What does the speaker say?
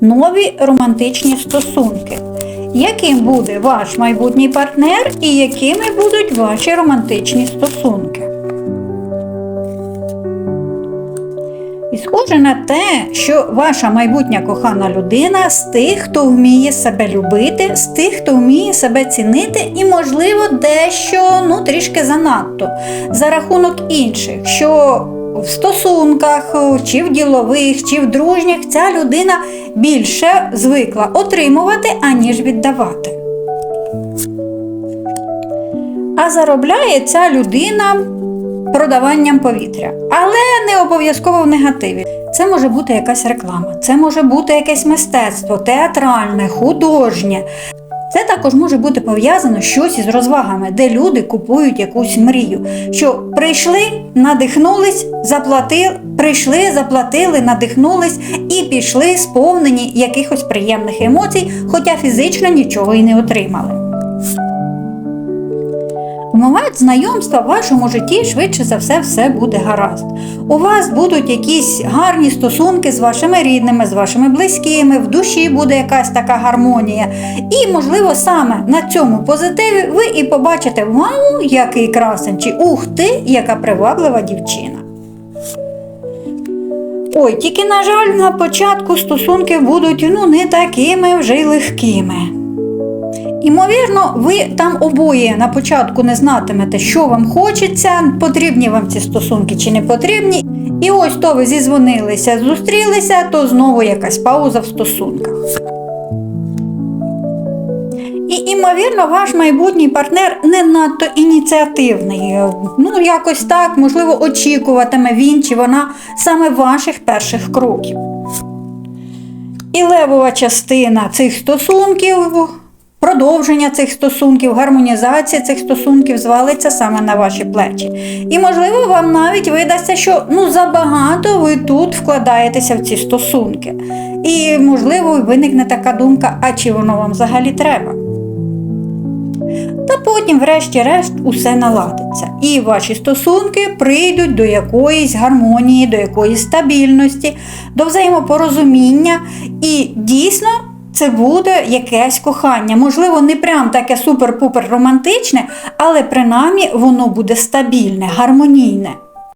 нові романтичні стосунки. Яким буде ваш майбутній партнер і якими будуть ваші романтичні стосунки? І схоже на те, що ваша майбутня кохана людина з тих, хто вміє себе любити, з тих, хто вміє себе цінити, і, можливо, дещо ну, трішки занадто за рахунок інших, що в стосунках, чи в ділових, чи в дружніх ця людина більше звикла отримувати, аніж віддавати. А заробляє ця людина продаванням повітря. Але не обов'язково в негативі. Це може бути якась реклама, це може бути якесь мистецтво, театральне, художнє. Це також може бути пов'язано щось із розвагами, де люди купують якусь мрію. Що прийшли, надихнулись, заплатили, прийшли, заплатили, надихнулись і пішли сповнені якихось приємних емоцій, хоча фізично нічого і не отримали. В момент знайомства в вашому житті швидше за все все буде гаразд. У вас будуть якісь гарні стосунки з вашими рідними, з вашими близькими, в душі буде якась така гармонія. І, можливо, саме на цьому позитиві ви і побачите вау, який красень, чи ух ти, яка приваблива дівчина. Ой, тільки, на жаль, на початку стосунки будуть ну, не такими вже й легкими. Імовірно, ви там обоє на початку не знатимете, що вам хочеться, потрібні вам ці стосунки чи не потрібні. І ось то ви зізвонилися, зустрілися, то знову якась пауза в стосунках. І, імовірно, ваш майбутній партнер не надто ініціативний. Ну, якось так, можливо, очікуватиме він чи вона саме ваших перших кроків. І левова частина цих стосунків продовження цих стосунків, гармонізація цих стосунків звалиться саме на ваші плечі. І, можливо, вам навіть видасться, що ну, забагато ви тут вкладаєтеся в ці стосунки. І, можливо, виникне така думка, а чи воно вам взагалі треба? Та потім, врешті-решт, усе наладиться. І ваші стосунки прийдуть до якоїсь гармонії, до якоїсь стабільності, до взаємопорозуміння. І дійсно це буде якесь кохання. Можливо, не прям таке супер-пупер романтичне, але принаймні воно буде стабільне, гармонійне.